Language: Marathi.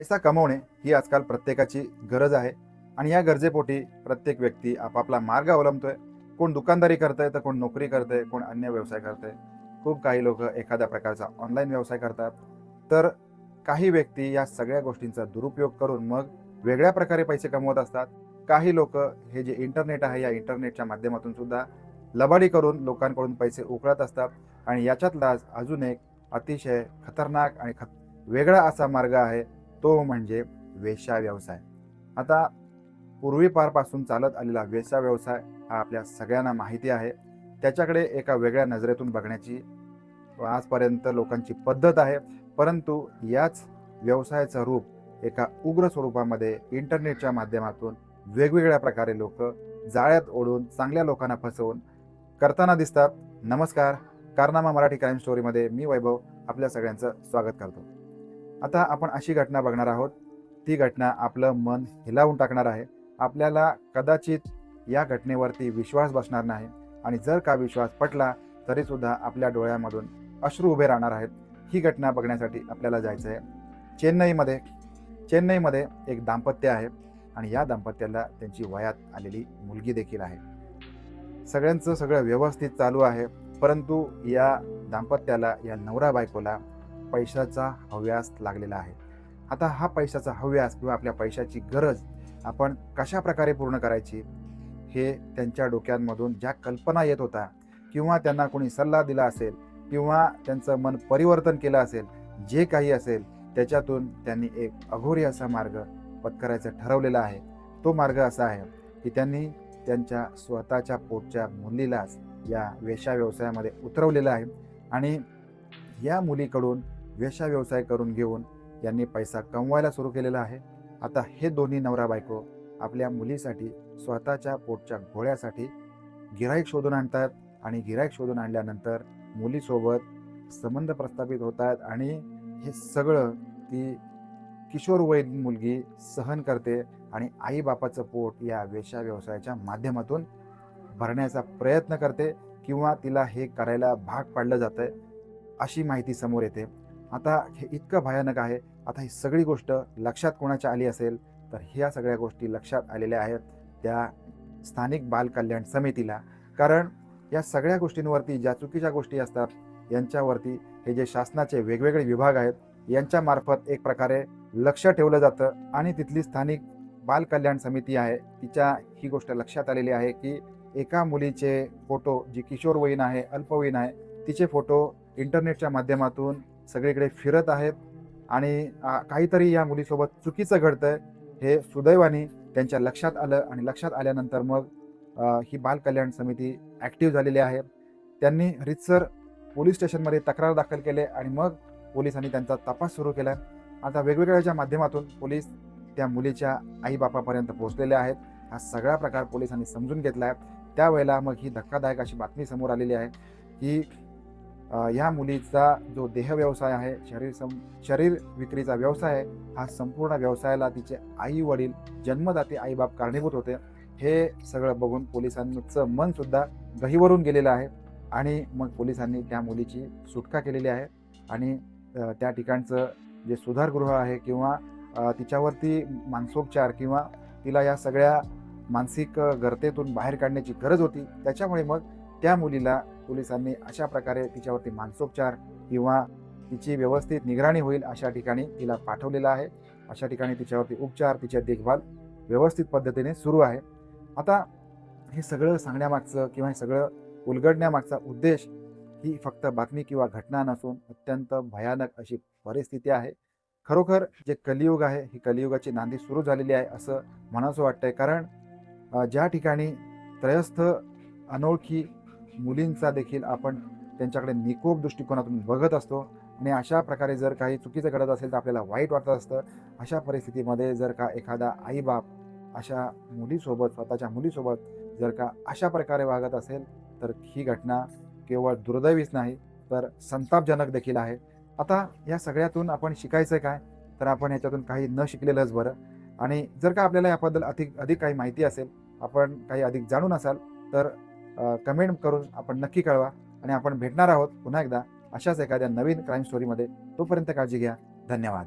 पैसा कमवणे ही आजकाल प्रत्येकाची गरज आहे. आणि या गरजेपोटी प्रत्येक व्यक्ती आपापला मार्ग अवलंबतोय. कोण दुकानदारी करतंय तर कोण नोकरी करतंय कोण अन्य व्यवसाय करतंय. खूप काही लोक एखाद्या प्रकारचा ऑनलाईन व्यवसाय करतात. तर काही व्यक्ती या सगळ्या गोष्टींचा दुरुपयोग करून मग वेगळ्या प्रकारे पैसे कमवत असतात. काही लोक हे जे इंटरनेट आहे या इंटरनेटच्या माध्यमातून सुद्धा लबाडी करून लोकांकडून पैसे उकळत असतात. आणि याच्यातलाच अजून एक अतिशय खतरनाक आणि खत वेगळा असा मार्ग आहे. तो म्हणजे वेश्या व्यवसाय आता पूर्वीपारपासून चालत आलेला वेश्या व्यवसाय हा आपल्या सगळ्यांना माहिती आहे. त्याच्याकडे एका वेगळ्या नजरेतून बघण्याची आजपर्यंत लोकांची पद्धत आहे. परंतु याच व्यवसायाचं रूप एका उग्र स्वरूपामध्ये इंटरनेटच्या माध्यमातून वेगवेगळ्या प्रकारे लोक जाळ्यात ओढून चांगल्या लोकांना फसवून करताना दिसतात. नमस्कार. कारनामा मराठी क्राईम स्टोरीमध्ये मी वैभव आपल्या सगळ्यांचं स्वागत करतो. आता आपण अशी घटना बघणार आहोत. ती घटना आपलं मन हिलावून टाकणार आहे. आपल्याला कदाचित या घटनेवरती विश्वास बसणार नाही आणि जर का विश्वास पटला तरीसुद्धा आपल्या डोळ्यामधून अश्रू उभे राहणार आहेत. ही घटना बघण्यासाठी आपल्याला जायचं आहे चेन्नईमध्ये. चेन्नईमध्ये एक दाम्पत्य आहे आणि या दाम्पत्याला त्यांची वयात आलेली मुलगी देखील आहे. सगळ्यांचं सगळं व्यवस्थित चालू आहे परंतु या दाम्पत्याला या नवरा बायकोला पैशाचा हव्यास लागलेला आहे. आता हा पैशाचा हव्यास किंवा आपल्या पैशाची गरज आपण कशा प्रकारे पूर्ण करायची हे त्यांच्या डोक्यांमधून ज्या कल्पना येत होता किंवा त्यांना कोणी सल्ला दिला असेल किंवा त्यांचं मन परिवर्तन केलं असेल जे काही असेल त्याच्यातून त्यांनी एक अघोरी असा मार्ग पत्करायचं ठरवलेला आहे. तो मार्ग असा आहे की त्यांनी त्यांच्या स्वतःच्या पोटच्या मुलीलाच या वेशा व्यवसायामध्ये उतरवलेलं आहे आणि या मुलीकडून वेशा व्यवसाय करून घेऊन यांनी पैसा कमवायला सुरू केलेला आहे. आता हे दोन्ही नवरा बायको आपल्या मुलीसाठी स्वतःच्या पोटच्या घोड्यासाठी गिराईक शोधून आणतात आणि गिराईक शोधून आणल्यानंतर मुलीसोबत संबंध प्रस्थापित होत आहेत आणि हे सगळं ती किशोरवयीन मुलगी सहन करते आणि आईबापाचं पोट या वेशा व्यवसायाच्या माध्यमातून भरण्याचा प्रयत्न करते किंवा तिला हे करायला भाग पाडलं जातं अशी माहिती समोर येते. आता हे इतकं भयानक आहे. आता ही सगळी गोष्ट लक्षात कोणाच्या आली असेल तर ह्या सगळ्या गोष्टी लक्षात आलेल्या आहेत त्या स्थानिक बालकल्याण समितीला. कारण या सगळ्या गोष्टींवरती ज्या चुकीच्या गोष्टी असतात यांच्यावरती हे जे शासनाचे वेगवेगळे विभाग आहेत यांच्यामार्फत एक प्रकारे लक्ष ठेवलं जातं आणि तिथली स्थानिक बालकल्याण समिती आहे तिच्या ही गोष्ट लक्षात आलेली आहे की एका मुलीचे फोटो जी किशोरवयीन आहे अल्पवयीन आहे तिचे फोटो इंटरनेटच्या माध्यमातून सगळीकडे फिरत आहेत. आणि काहीतरी या मुलीसोबत चुकीचं घडतंय हे सुदैवाने त्यांच्या लक्षात आलं आणि लक्षात आल्यानंतर मग ही बाल कल्याण समिती ॲक्टिव्ह झालेली आहे. त्यांनी रितसर पोलीस स्टेशनमध्ये तक्रार दाखल केले आणि मग पोलिसांनी त्यांचा तपास सुरू केला. आता वेगवेगळ्याच्या माध्यमातून पोलीस त्या मुलीच्या आईबापापर्यंत पोहोचलेले आहेत हा सगळा प्रकार पोलिसांनी समजून घेतला आहे त्यावेळेला मग ही धक्कादायक अशी बातमी समोर आलेली आहे की ह्या मुलीचा जो देह व्यवसाय आहे शरीर सम शरीर विक्रीचा व्यवसाय आहे हा संपूर्ण व्यवसायाला तिचे आई वडील जन्मदाते आईबाप कारणीभूत होते. हे सगळं बघून पोलिसांचं मनसुद्धा गहीवरून गेलेलं आहे आणि मग पोलिसांनी त्या मुलीची सुटका केलेली आहे आणि त्या ठिकाणचं जे सुधारगृह आहे किंवा तिच्यावरती मानसोपचार किंवा तिला या सगळ्या मानसिक गर्तेतून बाहेर काढण्याची गरज होती त्याच्यामुळे मग त्या मुलीला पोलिसांनी अशा प्रकारे तिच्यावरती मानसोपचार किंवा तिची व्यवस्थित निगराणी होईल अशा ठिकाणी तिला पाठवलेलं आहे. अशा ठिकाणी तिच्यावरती उपचार तिच्या देखभाल व्यवस्थित पद्धतीने सुरू आहे. आता हे सगळं सांगण्यामागचं किंवा हे सगळं उलगडण्यामागचा उद्देश ही फक्त बातमी किंवा घटना नसून अत्यंत भयानक अशी परिस्थिती आहे. खरोखर जे कलियुग आहे ही कलियुगाची नांदी सुरू झालेली आहे असं म्हणावंसं वाटतंय. कारण ज्या ठिकाणी त्रयस्थ अनोळखी मुलींचा देखील आपण त्यांच्याकडे निकोप दृष्टिकोनातून बघत असतो. आणि अशा प्रकारे जर काही चुकीचं घडत असेल तर आपल्याला वाईट वाटत असतं. अशा परिस्थितीमध्ये जर का एखादा आईबाप अशा मुलीसोबत स्वतःच्या मुलीसोबत जर का अशा प्रकारे वागत असेल तर ही घटना केवळ दुर्दैवीच नाही तर संतापजनक देखील आहे. आता या सगळ्यातून आपण शिकायचं काय? तर आपण याच्यातून काही न शिकलेलंच बरं. आणि जर का आपल्याला याबद्दल अधिक अधिक काही माहिती असेल आपण काही अधिक जाणून असाल तर कमेंट करून आपण नक्की कळवा आणि आपण भेटणार आहोत पुन्हा एकदा अशाच एखाद्या नवीन क्राईम स्टोरीमध्ये तोपर्यंत काळजी घ्या. धन्यवाद.